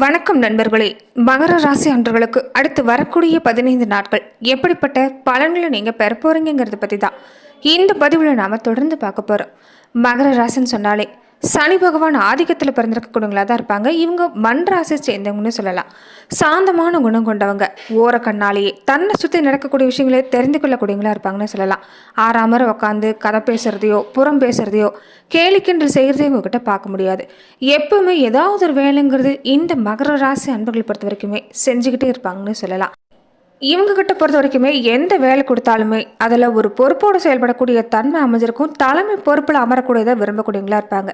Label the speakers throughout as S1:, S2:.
S1: வணக்கம் நண்பர்களே. மகர ராசி அன்றர்களுக்கு அடுத்து வரக்கூடிய பதினைந்து நாட்கள் எப்படிப்பட்ட பலன்களை நீங்கள் பெற போகிறீங்கிறத பற்றி தான் இந்த பதிவில் நாம் தொடர்ந்து பார்க்க போகிறோம் மகர ராசின்னு சொன்னாலே சனி பகவான் ஆதிக்கத்தில் பிறந்திருக்கக்கூடியவங்களாக தான் இருப்பாங்க. இவங்க மண் ராசியை சேர்ந்தவங்கன்னு சொல்லலாம். சாந்தமான குணம் கொண்டவங்க. ஓர கண்ணாலேயே தன்னை சுற்றி நடக்கக்கூடிய விஷயங்களே தெரிந்து கொள்ளக்கூடியவங்களா இருப்பாங்கன்னு சொல்லலாம். ஆறாமற உட்காந்து கதை பேசுறதையோ புறம் பேசுறதையோ கேலிக்கிண்டல் செய்கிறதையும் உங்ககிட்ட பார்க்க முடியாது. எப்பவுமே ஏதாவது ஒரு வேலைங்கிறது இந்த மகர ராசி அன்பர்களை பொறுத்த வரைக்குமே செஞ்சுக்கிட்டே இருப்பாங்கன்னு சொல்லலாம். இவங்க கிட்ட பொறுத்த வரைக்குமே எந்த வேலை கொடுத்தாலுமே அதில் ஒரு பொறுப்போடு செயல்படக்கூடிய தன்மை அமைஞ்சிருக்கும். தலைமை பொறுப்பில் அமரக்கூடியதை விரும்பக்கூடியவங்களா இருப்பாங்க.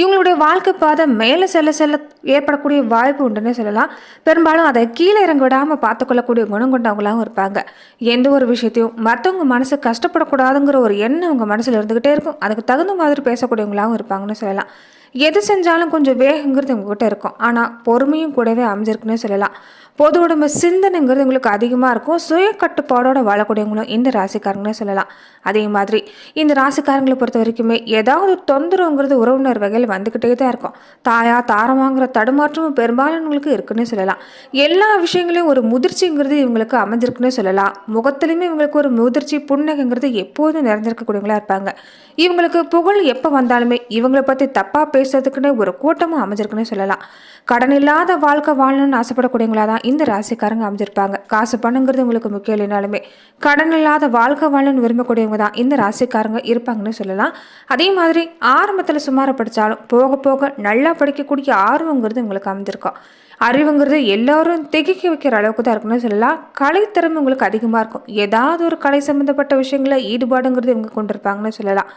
S1: இவங்களுடைய வாழ்க்கை பாதை மேலே செல்ல செல்ல ஏற்படக்கூடிய வாய்ப்பு உண்டுன்னு சொல்லலாம். பெரும்பாலும் அதை கீழே இறங்க விடாமல் பார்த்துக்கொள்ளக்கூடிய குணம் கொண்டவங்களாகவும் இருப்பாங்க. எந்த ஒரு விஷயத்தையும் மற்றவங்க மனசு கஷ்டப்படக்கூடாதுங்கிற ஒரு எண்ணம் அவங்க மனசில் இருந்துக்கிட்டே இருக்கும். அதுக்கு தகுந்த மாதிரி பேசக்கூடியவங்களாகவும் இருப்பாங்கன்னு சொல்லலாம். எது செஞ்சாலும் கொஞ்சம் வேகங்கிறது உங்ககிட்ட இருக்கும். ஆனால் பொறுமையும் கூடவே அமைஞ்சிருக்குன்னு சொல்லலாம். பொது உடம்பு சிந்தனைங்கிறது உங்களுக்கு அதிகமாக இருக்கும். சுய கட்டுப்பாடோட வாழக்கூடியவங்களும் இந்த ராசிக்காரங்களே சொல்லலாம். அதே மாதிரி இந்த ராசிக்காரங்களை பொறுத்த வரைக்குமே ஏதாவது தொந்தரவுங்கிறது உறவினர் வகையில் வந்துக்கிட்டே தான் இருக்கும். தாயா தாரமாங்கிற தடுமாற்றமும் பெரும்பாலானவங்களுக்கு இருக்குன்னு சொல்லலாம். எல்லா விஷயங்களையும் ஒரு முதிர்ச்சிங்கிறது இவங்களுக்கு அமைஞ்சிருக்குன்னு சொல்லலாம். முகத்துலையுமே இவங்களுக்கு ஒரு முதிர்ச்சி புன்னகைங்கிறது எப்போதும் நிறைஞ்சிருக்கக்கூடியவங்களா இருப்பாங்க. இவங்களுக்கு புகழ் எப்போ வந்தாலுமே இவங்களை பற்றி தப்பாக பேசுறதுக்குன்னே ஒரு கூட்டமும் அமைஞ்சிருக்குன்னு சொல்லலாம். கடன் இல்லாத வாழ்க்கை வாழணும்னு ஆசைப்படக்கூடியவங்களா தான் இந்த ராசிக்காரங்க அமைஞ்சிருப்பாங்க. காசு பணங்கிறது உங்களுக்கு முக்கியம் இல்லைனாலுமே கடன் இல்லாத வாழ்க்கை வாழணும்னு விரும்பக்கூடியவங்க தான் இந்த ராசிக்காரங்க இருப்பாங்கன்னு சொல்லலாம். அதே மாதிரி ஆரம்பத்தில் சுமார படித்தாலும் போக போக நல்லா படிக்கக்கூடிய ஆர்வங்கிறது உங்களுக்கு அமைஞ்சிருக்கும். அறிவுங்கிறது எல்லாரும் திகைக்க வைக்கிற அளவுக்கு தான் இருக்குன்னு சொல்லலாம். கலைத்திறமை உங்களுக்கு அதிகமாக இருக்கும். ஏதாவது ஒரு கலை சம்மந்தப்பட்ட விஷயங்களை ஈடுபாடுங்கிறது இவங்க கொண்டிருப்பாங்கன்னு சொல்லலாம்.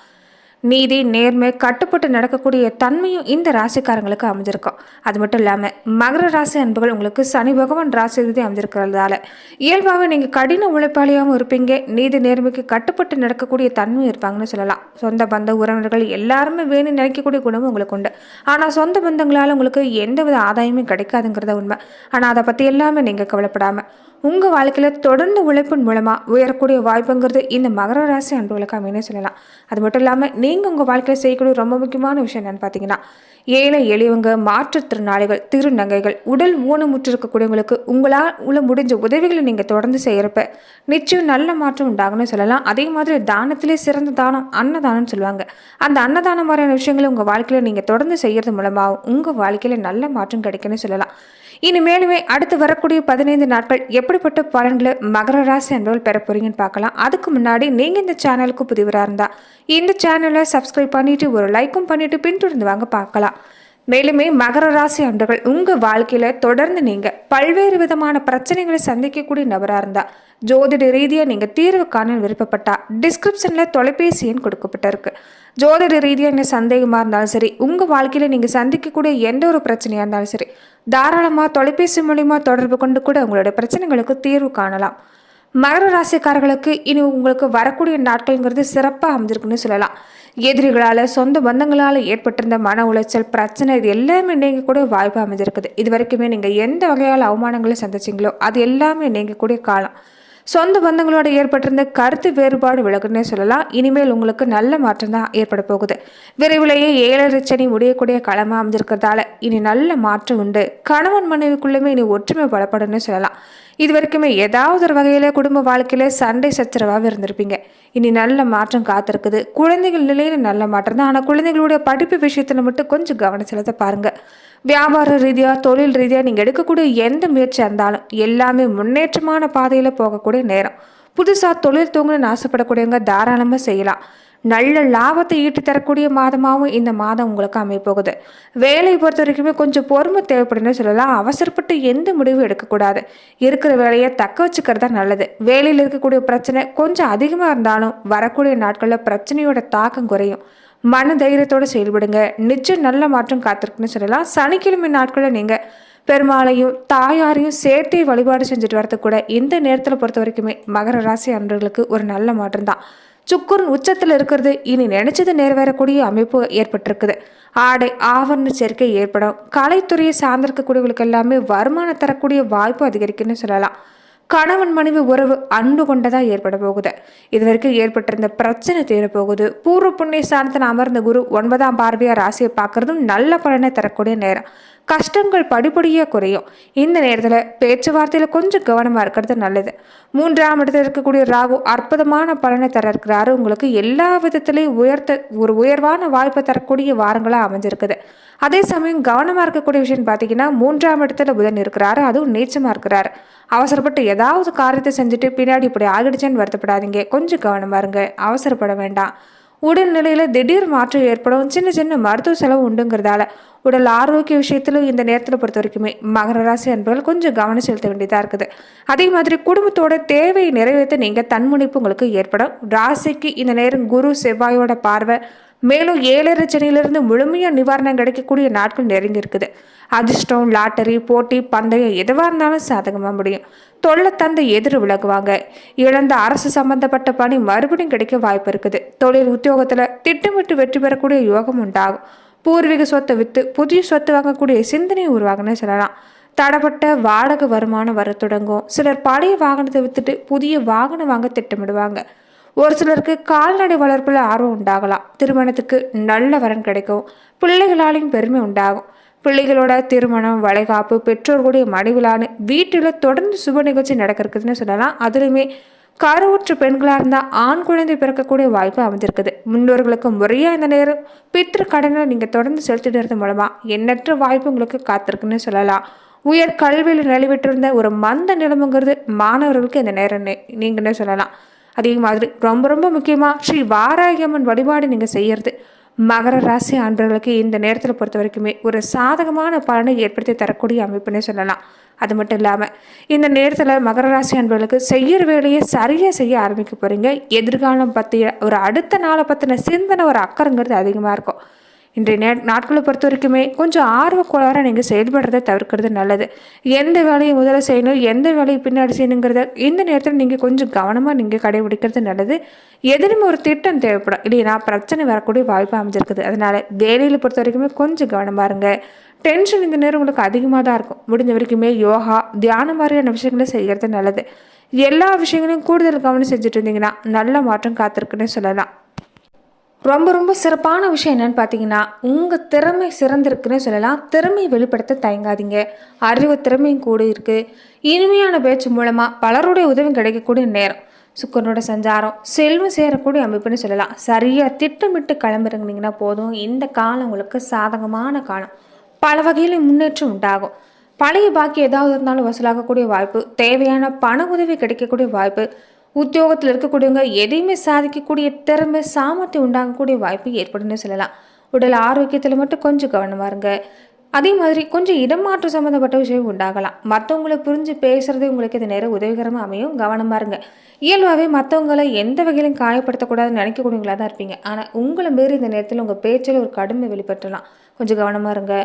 S1: நீதி நேர்மை கட்டுப்பட்டு நடக்கக்கூடிய தன்மையும் இந்த ராசிக்காரங்களுக்கு அமைஞ்சிருக்கும். அது மட்டும் இல்லாமல் மகர ராசி அன்புகள் உங்களுக்கு சனி பகவான் ராசி ரீதி அமைஞ்சிருக்கிறதால இயல்பாகவே நீங்கள் கடின உழைப்பாளியாகவும் இருப்பீங்க. நீதி நேர்மைக்கு கட்டுப்பட்டு நடக்கக்கூடிய தன்மையும் இருப்பாங்கன்னு சொல்லலாம். சொந்த பந்த உறவினர்கள் எல்லாருமே வேணும் நினைக்கக்கூடிய குணமும் உங்களுக்கு உண்டு. ஆனால் சொந்த பந்தங்களால் உங்களுக்கு எந்தவித ஆதாயமும் கிடைக்காதுங்கிறத உண்மை. ஆனால் அதை பற்றி எல்லாமே நீங்கள் கவலைப்படாமல் உங்கள் வாழ்க்கையில் தொடர்ந்து உழைப்பின் மூலமாக உயரக்கூடிய வாய்ப்புங்கிறது இந்த மகர ராசி அன்புகளுக்கு அமைன்னு சொல்லலாம். அது மட்டும் இல்லாமல் நீங்கள் உங்கள் வாழ்க்கையில் செய்யக்கூடிய ரொம்ப முக்கியமான விஷயம் என்னென்னு பார்த்தீங்கன்னா ஏழை எளியவங்க மாற்றுத்திறனாளிகள் திருநங்கைகள் உடல் ஊனமுற்று இருக்கக்கூடியவங்களுக்கு உங்களால் உள்ள முடிஞ்ச உதவிகளை நீங்கள் தொடர்ந்து செய்கிறப்ப நிச்சயம் நல்ல மாற்றம் உண்டாகும்னு சொல்லலாம். அதே மாதிரி தானத்திலே சிறந்த தானம் அன்னதானம்னு சொல்லுவாங்க. அந்த அன்னதானம் மாதிரியான விஷயங்களை உங்கள் வாழ்க்கையில் நீங்கள் தொடர்ந்து செய்கிறது மூலமாகவும் உங்கள் வாழ்க்கையில் நல்ல மாற்றம் கிடைக்கும்னு சொல்லலாம். இனிமேலுமே அடுத்து வரக்கூடிய பதினைந்து நாட்கள் எப்படிப்பட்ட பலன்களை மகர ராசி அன்பர்கள் பெற போறீங்கன்னு பார்க்கலாம். அதுக்கு முன்னாடி நீங்கள் இந்த சேனலுக்கு புதிவராக இருந்தால் இந்த சேனலை சப்ஸ்கிரைப் பண்ணிட்டு ஒரு லைக்கும் பண்ணிட்டு பின்தொடர்ந்து வாங்க பார்க்கலாம். மேலுமே மகர ராசி அன்பர்கள் உங்கள் வாழ்க்கையில் தொடர்ந்து நீங்கள் பல்வேறு விதமான பிரச்சனைகளை சந்திக்கக்கூடிய நபராக இருந்தால் ஜோதிட ரீதியாக நீங்கள் தீர்வு காண விருப்பப்பட்டா டிஸ்கிரிப்ஷனில் தொலைபேசி எண் கொடுக்கப்பட்டிருக்கு. ஜோதிட ரீதியாக என்ன சந்தேகமாக இருந்தாலும் சரி உங்கள் வாழ்க்கையில் நீங்கள் சந்திக்கக்கூடிய எந்த ஒரு பிரச்சனையாக இருந்தாலும் சரி தாராளமாக தொலைபேசி மூலிமா தொடர்பு கொண்டு கூட உங்களுடைய பிரச்சனைகளுக்கு தீர்வு காணலாம். மகர ராசிக்காரர்களுக்கு இனி உங்களுக்கு வரக்கூடிய நாட்கள்ங்கிறது சிறப்பாக அமைஞ்சிருக்குன்னு சொல்லலாம். எதிரிகளால் சொந்த பந்தங்களால் ஏற்பட்டிருந்த மன உளைச்சல் பிரச்சனை இது எல்லாமே நீங்கள் கூட வாய்ப்பு அமைஞ்சிருக்குது. இது வரைக்குமே நீங்கள் எந்த வகையால் அவமானங்களை சந்திச்சிங்களோ அது எல்லாமே நீங்கள் கூட காலம். சொந்த பந்தங்களோட ஏற்பட்டிருந்த கருத்து வேறுபாடு விலகுன்னே சொல்லலாம். இனிமேல் உங்களுக்கு நல்ல மாற்றம் தான் ஏற்பட போகுது. விரைவிலேயே ஏழரை சனி முடியக்கூடிய களமாக அமைஞ்சிருக்கிறதால இனி நல்ல மாற்றம் உண்டு. கணவன் மனைவிக்குள்ளேயுமே இனி ஒற்றுமை பலப்படும்னு சொல்லலாம். இது வரைக்குமே ஏதாவது ஒரு வகையில் குடும்ப வாழ்க்கையில் சண்டை சச்சரவாக இருந்திருப்பீங்க. இனி நல்ல மாற்றம் காத்திருக்குது. குழந்தைகள் நிலையில் நல்ல மாற்றம் தான். ஆனால் குழந்தைகளுடைய படிப்பு விஷயத்தில் மட்டும் கொஞ்சம் கவனம் செலுத்த பாருங்கள் வியாபார ரீதியாக தொழில் ரீதியாக நீங்கள் எடுக்கக்கூடிய எந்த முயற்சியாக இருந்தாலும் எல்லாமே முன்னேற்றமான பாதையில் போகக்கூடிய நேரம். புதுசாக தொழில் தூங்கணும்னு ஆசைப்படக்கூடியவங்க தாராளமாக செய்யலாம். நல்ல லாபத்தை ஈட்டி தரக்கூடிய மாதமாகவும் இந்த மாதம் உங்களுக்கு அமைப்போகுது வேலை வேலையை பொறுத்த வரைக்குமே கொஞ்சம் பொறுமை தேவைப்படுன்னு சொல்லலாம். அவசரப்பட்டு எந்த முடிவும் எடுக்கக்கூடாது. இருக்கிற வேலையை தக்க வச்சுக்கிறது தான் நல்லது. வேலையில் இருக்கக்கூடிய பிரச்சனை கொஞ்சம் அதிகமாக இருந்தாலும் வரக்கூடிய நாட்களில் பிரச்சனையோட தாக்கம் குறையும். மன தைரியத்தோடு செயல்படுங்க. நிச்சயம் நல்ல மாற்றம் காத்திருக்குன்னு சொல்லலாம். சனிக்கிழமை நாட்களில் நீங்கள் பெருமாளையும் தாயாரையும் சேர்த்தே வழிபாடு செஞ்சுட்டு வரது கூட இந்த நேரத்தில் பொறுத்த வரைக்குமே மகர ராசி அன்பர்களுக்கு ஒரு நல்ல மாற்றம் தான். சுக்குரன் உச்சத்தில் இருக்கிறது. இனி நினைச்சது நிறைவேறக்கூடிய அமைப்பு ஏற்பட்டிருக்குது. ஆடை ஆவரண சேர்க்கை ஏற்படும். கலைத்துறையை சார்ந்திருக்கக்கூடியவங்களுக்கு எல்லாமே வருமானம் தரக்கூடிய வாய்ப்பு அதிகரிக்குன்னு சொல்லலாம். கணவன் மனைவி உறவு அன்பு கொண்டதாக ஏற்பட போகுது. இது வரைக்கும் ஏற்பட்டிருந்த பிரச்சனை தீரப்போகுது. பூர்வ புண்ணிய ஸ்தானத்தில் அமர்ந்த குரு ஒன்பதாம் பார்வையார் ராசியை பார்க்கறதும் நல்ல பலனை தரக்கூடிய நேரம். கஷ்டங்கள் படிப்படியாக குறையும். இந்த நேரத்தில் பேச்சுவார்த்தையில் கொஞ்சம் கவனமாக இருக்கிறது நல்லது. மூன்றாம் இடத்துல இருக்கக்கூடிய ராகு அற்புதமான பலனை தர இருக்கிறாரு உங்களுக்கு எல்லா விதத்திலையும் உயர்த்த ஒரு உயர்வான வாய்ப்பை தரக்கூடிய வாரங்களாக அமைஞ்சிருக்குது. அதே சமயம் கவனமாக இருக்கக்கூடிய விஷயம் பார்த்தீங்கன்னா மூன்றாம் இடத்துல புதன் இருக்கிறாரு. அதுவும் நீச்சமாக இருக்கிறாரு. அவசரப்பட்டு ஏதாவது காரியத்தை செஞ்சுட்டு பின்னாடி இப்படி ஆகிடுச்சேன்னு வருத்தப்படாதீங்க. கொஞ்சம் கவனமாக இருங்க. அவசரப்பட வேண்டாம். உடல்நிலையில் திடீர் மாற்றம் ஏற்படும் சின்ன சின்ன மருத்துவ செலவு உண்டுங்கிறதால உடல் ஆரோக்கிய விஷயத்தில் இந்த நேரத்தில் பொறுத்த வரைக்குமே மகர ராசி அன்பர்கள் கொஞ்சம் கவனம் செலுத்த வேண்டியதாக இருக்குது. அதே மாதிரி குடும்பத்தோட தேவையை நிறைவேற்ற நீங்கள் தன்முனைப்பு உங்களுக்கு ஏற்படும். ராசிக்கு இந்த நேரம் குரு செவ்வாயோட பார்வை மேலும் ஏழரை சனியிலிருந்து முழுமையாக நிவாரணம் கிடைக்கக்கூடிய நாட்கள் நெருங்கி இருக்குது அதிர்ஷ்டம் லாட்டரி போட்டி பந்தயம் எதுவாக இருந்தாலும் சாதகமாக முடியும். தொல்லை தந்தை எதிர் விலகுவாங்க. இழந்த அரசு சம்பந்தப்பட்ட பணி மறுபடியும் கிடைக்க வாய்ப்பு இருக்குது. தொழில் உத்தியோகத்தில் திட்டமிட்டு வெற்றி பெறக்கூடிய யோகம் உண்டாகும். பூர்வீக சொத்தை விற்று புதிய சொத்து வாங்கக்கூடிய சிந்தனை உருவாகுன்னு சொல்லலாம். தடப்பட்ட வாடகை வருமானம் வர தொடங்கும். சிலர் பழைய வாகனத்தை விற்றுட்டு புதிய வாகனம் வாங்க திட்டமிடுவாங்க. ஒரு சிலருக்கு கால்நடை வளர்ப்பில் ஆர்வம் உண்டாகலாம். திருமணத்துக்கு நல்ல வரன் கிடைக்கும். பிள்ளைகளாலையும் பெருமை உண்டாகும். பிள்ளைகளோட திருமணம் வளைகாப்பு பெற்றோர்களுடைய மனைவிலான்னு வீட்டில் தொடர்ந்து சுப நிகழ்ச்சி நடக்கிறதுன்னு சொல்லலாம். அதுலேயுமே கருவுற்ற பெண்களாக இருந்தால் ஆண் குழந்தை பிறக்கக்கூடிய வாய்ப்பு அமைஞ்சிருக்குது முன்னோர்களுக்கு முறையாக இந்த நேரம் பித்திரு கடனை நீங்கள் தொடர்ந்து செலுத்திடுறது மூலமாக எண்ணற்ற வாய்ப்பு உங்களுக்கு காத்திருக்குன்னு சொல்லலாம். உயர் கல்வியில் நிலைவிட்டிருந்த ஒரு மந்த நிலமுங்கிறது மாணவர்களுக்கு இந்த நேரம் நீங்கன்னு சொல்லலாம். அதே மாதிரி ரொம்ப ரொம்ப முக்கியமாக ஸ்ரீ வாராகியம்மன் வழிபாடு நீங்கள் செய்கிறது மகர ராசி அன்பர்களுக்கு இந்த நேரத்தில் பொறுத்த வரைக்குமே ஒரு சாதகமான பலனை ஏற்படுத்தி தரக்கூடிய அமைப்புனே சொல்லலாம். அது மட்டும் இல்லாமல் இந்த நேரத்தில் மகர ராசி அன்பர்களுக்கு செய்கிற வேலையை சரியாக செய்ய ஆரம்பிக்க போகிறீங்க எதிர்காலம் பற்றிய ஒரு அடுத்த நாளை பற்றின சிந்தனை ஒரு அக்கறைங்கிறது அதிகமாக இருக்கும். இன்றைய நே நாட்களை பொறுத்த வரைக்குமே கொஞ்சம் ஆர்வக்கோளாராக நீங்கள் செயல்படுறதை தவிர்க்கிறது நல்லது. எந்த வேலையை முதல்ல செய்யணும் எந்த வேலையை பின்னாடி செய்யணுங்கிறத இந்த நேரத்தில் நீங்கள் கொஞ்சம் கவனமாக நீங்கள் கடைபிடிக்கிறது நல்லது. எதிலும் ஒரு திட்டம் தேவைப்படும். இல்லைனா பிரச்சனை வரக்கூடிய வாய்ப்பு அமைஞ்சிருக்குது. அதனால் வேலையில் பொறுத்த வரைக்குமே கொஞ்சம் கவனமாக இருங்க டென்ஷன் இந்த நேரம் உங்களுக்கு அதிகமாக தான் இருக்கும். முடிஞ்ச வரைக்குமே யோகா தியானம் மாதிரியான விஷயங்களை செய்கிறது நல்லது. எல்லா விஷயங்களையும் கூடுதல் கவனம் செஞ்சுட்டு இருந்தீங்கன்னா நல்ல மாற்றம் காத்திருக்குன்னு சொல்லலாம். ரொம்ப ரொம்ப சிறப்பான விஷயம் என்னன்னு பார்த்தீங்கன்னா உங்கள் திறமை சிறந்திருக்குன்னு சொல்லலாம். திறமை வெளிப்படுத்த தயங்காதீங்க. அறிவு திறமையும் கூட இருக்குது இனிமையான பேச்சு மூலமாக பலருடைய உதவி கிடைக்கக்கூடிய நேரம். சுக்கரனோட சஞ்சாரம் செல்வம் சேரக்கூடிய அமைப்புன்னு சொல்லலாம். சரியாக திட்டமிட்டு கிளம்புறீங்கன்னா போதும். இந்த காலம் உங்களுக்கு சாதகமான காலம். பல வகையில் முன்னேற்றம் உண்டாகும். பழைய பாக்கி ஏதாவது இருந்தாலும் வசூலாகக்கூடிய வாய்ப்பு தேவையான பண உதவி கிடைக்கக்கூடிய வாய்ப்பு உத்தியோகத்தில் இருக்கக்கூடியவங்க எதையுமே சாதிக்கக்கூடிய திறமை சாமர்த்தியம் உண்டாகக்கூடிய வாய்ப்பு ஏற்படுன்னு சொல்லலாம். உடல் ஆரோக்கியத்தில் மட்டும் கொஞ்சம் கவனமாக இருங்க. அதே மாதிரி கொஞ்சம் இடமாற்றம் சம்மந்தப்பட்ட விஷயம் உண்டாகலாம். மற்றவங்களை புரிஞ்சு பேசுகிறதே உங்களுக்கு இது நேரம் உதவிகரமாக அமையும். கவனமாக இருங்க. இயல்பாகவே மற்றவங்களை எந்த வகையிலும் காயப்படுத்தக்கூடாதுன்னு நினைக்கக்கூடியவங்களா தான் இருப்பீங்க. ஆனால் உங்களை மீறி இந்த நேரத்தில் உங்கள் பேச்சில் ஒரு கடுமை வெளிப்பற்றலாம் கொஞ்சம் கவனமாக இருங்க.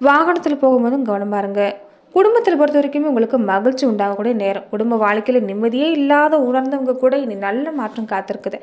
S1: வாகனத்தில் போகும்போதும் கவனமாக இருங்க. குடும்பத்தில் பொறுத்த வரைக்குமே உங்களுக்கு மகிழ்ச்சி உண்டாகக்கூடிய நேரம். குடும்ப வாழ்க்கையில் நிம்மதியே இல்லாத உணர்ந்தவங்க கூட இனி நல்ல மாற்றம் காத்திருக்குது.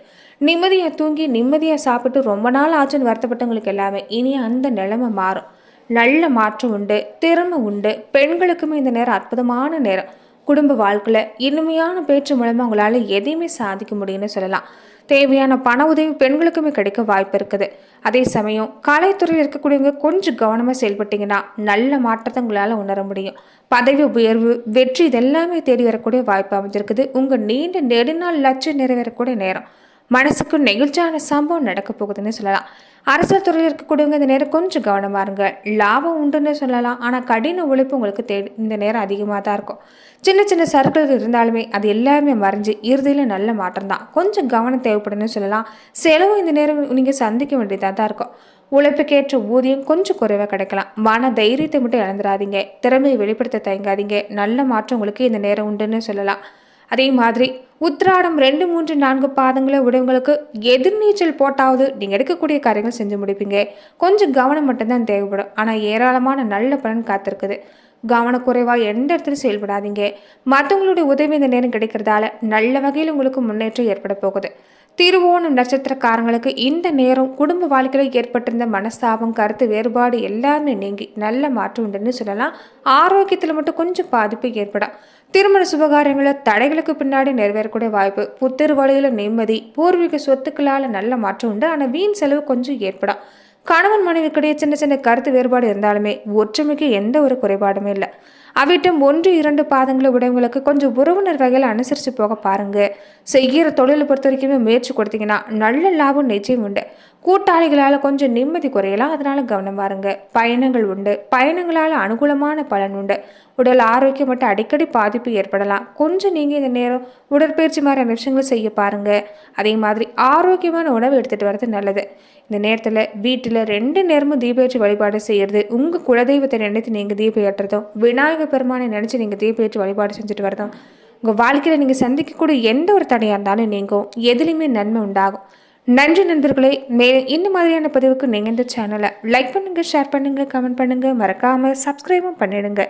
S1: நிம்மதியாக தூங்கி நிம்மதியாக சாப்பிட்டு ரொம்ப நாள் ஆச்சுன்னு வருத்தப்பட்டவங்களுக்கு எல்லாமே இனி அந்த நிலைமை மாறும். நல்ல மாற்றம் உண்டு திறமை உண்டு பெண்களுக்குமே இந்த நேரம் அற்புதமான நேரம். குடும்ப வாழ்க்கையில் இனிமையான பேச்சு மூலமாக உங்களால் எதையுமே சாதிக்க முடியும்னு சொல்லலாம். தேவையான பண உதவி பெண்களுக்குமே கிடைக்க வாய்ப்பு இருக்குது. அதே சமயம் கலைத்துறையில் இருக்கக்கூடியவங்க கொஞ்சம் கவனமாக செயல்பட்டீங்கன்னா நல்ல மாற்றத்தை உங்களால் உணர முடியும். பதவி உயர்வு வெற்றி இதெல்லாமே தேடி வரக்கூடிய வாய்ப்பு அமைஞ்சிருக்குது. உங்கள் நீண்ட நெடுநாள் லட்சம் நிறைவேறக்கூடிய நேரம். மனசுக்கு நெகிழ்ச்சியான சம்பவம் நடக்க போகுதுன்னு சொல்லலாம். அரசியல் துறையில் இருக்கக்கூடியவங்க இந்த நேரம் கொஞ்சம் கவனமாக இருங்க. லாபம் உண்டுன்னு சொல்லலாம். ஆனால் கடின உழைப்பு உங்களுக்கு தேடி இந்த நேரம் அதிகமாக தான் இருக்கும். சின்ன சின்ன சர்க்கிள் இருந்தாலுமே அது எல்லாமே மறைஞ்சு இறுதியில் நல்ல மாற்றம் தான். கொஞ்சம் கவனம் தேவைப்படுன்னு சொல்லலாம். செலவும் இந்த நேரம் நீங்கள் சந்திக்க வேண்டியதாக தான் இருக்கும். உழைப்புக்கேற்ற ஊதியம் கொஞ்சம் குறைவாக கிடைக்கலாம். மன தைரியத்தை மட்டும் இழந்துடாதீங்க. திறமையை வெளிப்படுத்த தயங்காதீங்க. நல்ல மாற்றம் உங்களுக்கு இந்த நேரம் உண்டுன்னு சொல்லலாம். அதே மாதிரி உத்திராடம் ரெண்டு மூன்று நான்கு பாதங்களை விடவங்களுக்கு எதிர்நீச்சல் போட்டாவது நீங்கள் எடுக்கக்கூடிய காரியங்கள் செஞ்சு முடிப்பீங்க. கொஞ்சம் கவனம் மட்டும்தான் தேவைப்படும். ஆனால் ஏராளமான நல்ல பலன் காத்திருக்குது. கவனக்குறைவாக எந்த இடத்துலையும் செயல்படாதீங்க. மற்றவங்களுடைய உதவி இந்த நேரம் கிடைக்கிறதால நல்ல வகையில் உங்களுக்கு முன்னேற்றம் ஏற்பட போகுது. திருவோணம் நட்சத்திரக்காரங்களுக்கு இந்த நேரம் குடும்ப வாழ்க்கையில் ஏற்பட்டிருந்த மனஸ்தாபம் கருத்து வேறுபாடு எல்லாமே நீங்கி நல்ல மாற்றம் உண்டுன்னு சொல்லலாம். ஆரோக்கியத்தில் மட்டும் கொஞ்சம் பாதிப்பு ஏற்படும் திருமண சுபகாரியங்களில் தடைகளுக்கு பின்னாடி நிறைவேறக்கூடிய வாய்ப்பு புத்திரு வழியில் நிம்மதி பூர்வீக சொத்துக்களால் நல்ல மாற்றம் உண்டு. ஆனால் வீண் செலவு கொஞ்சம் ஏற்படும் கணவன் மனைவிக்கிடையே சின்ன சின்ன கருத்து வேறுபாடு இருந்தாலுமே ஒற்றுமைக்கு எந்த ஒரு குறைபாடுமே இல்லை. அவிட்டம் ஒன்று இரண்டு பாதங்களை உடையவங்களுக்கு கொஞ்சம் உறவினர் வகையில் அனுசரித்து போக பாருங்க. செய்கிற தொழிலை பொறுத்த வரைக்குமே முயற்சி கொடுத்தீங்கன்னா நல்ல லாபம் நிச்சயம் உண்டு. கூட்டாளிகளால் கொஞ்சம் நிம்மதி குறையலாம். அதனால கவனம் பாருங்க பயணங்கள் உண்டு. பயணங்களால் அனுகூலமான பலன் உண்டு. உடல் ஆரோக்கியம் மட்டும் அடிக்கடி பாதிப்பு ஏற்படலாம். கொஞ்சம் நீங்கள் இந்த நேரம் உடற்பயிற்சி மாதிரியான விஷயங்கள் செய்ய பாருங்க. அதே மாதிரி ஆரோக்கியமான உணவு எடுத்துகிட்டு வர்றது நல்லது. இந்த நேரத்தில் வீட்டில் ரெண்டு நேரமும் தீபேற்றி வழிபாடு செய்கிறது உங்கள் குலதெய்வத்தை நினைத்து நீங்கள் தீபம் ஏற்றுறதும் விநாயகர் பெருமானை நினச்சி நீங்கள் தீபேற்று வழிபாடு செஞ்சுட்டு வரதும் உங்கள் வாழ்க்கையில் நீங்கள் சந்திக்கக்கூடிய எந்த ஒரு தடையாக இருந்தாலும் நீங்கும் எதுலேயுமே நன்மை உண்டாகும். நன்றி நண்பர்களே மேலும் இந்த மாதிரியான பதிவுக்கு நீங்கள் இந்த சேனலை லைக் பண்ணுங்கள் ஷேர் பண்ணுங்கள் கமெண்ட் பண்ணுங்கள் மறக்காமல் சப்ஸ்கிரைபும் பண்ணிடுங்க.